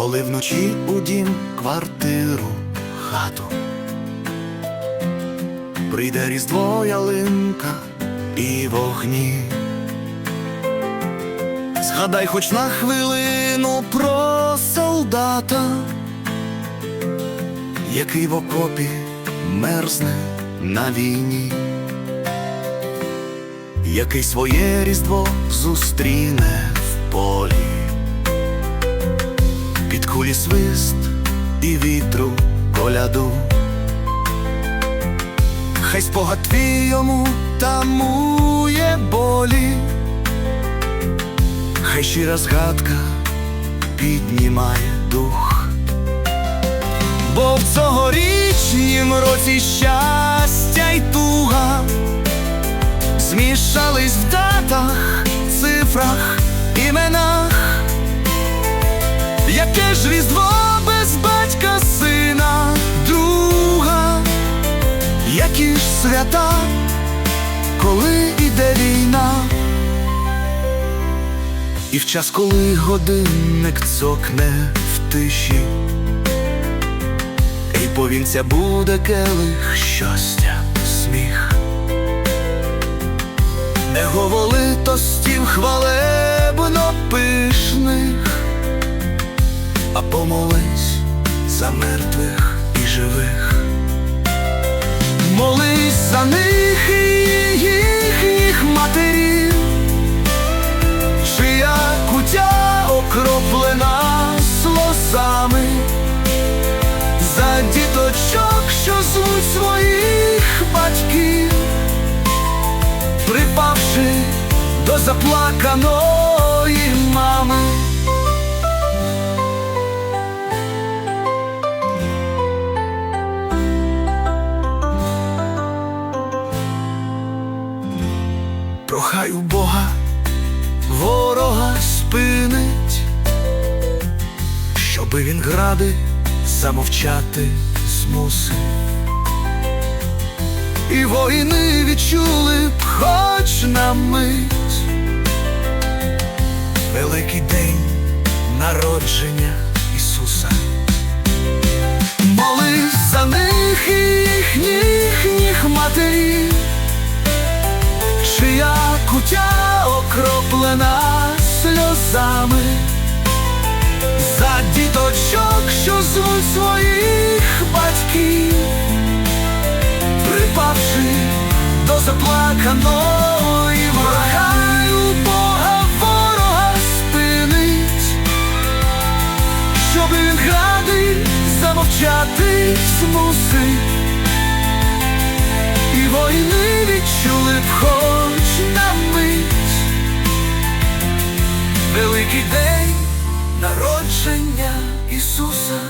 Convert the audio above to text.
коли вночі у дім, квартиру, хату. Прийде різдво ялинка і вогні. Згадай хоч на хвилину про солдата, який в окопі мерзне на війні, який своє різдво зустріне в полі, кулі свист і вітру коляду. Хай спогад твій йому тамує болі, хай щира згадка піднімає дух, бо в цьогорічнім році щастя й туга. Змішались в датах, цифрах, свята, коли іде війна. І в час, коли годинник цокне в тиші, і повінця буде келих щастя, сміх, не говори хвалебно пишних, а помолись за мертвих і живих. Молись них і їхніх матерів, чия кутя окроплена сльозами, за діточок, що звуть своїх батьків, припавши до заплаканої Прохай у Бога ворога спинить, щоби він гради замовчати змусив. І воїни відчули б хоч на мить великий день народження Ісуса. Молись за них і їхніх їх матерів, окроплена сльозами, за діточок, що звуть своїх батьків, припавши до заплаканої у Бога ворога спинить, щоб він замовчати змусить. І воїни відчули б Великий день народження Ісуса.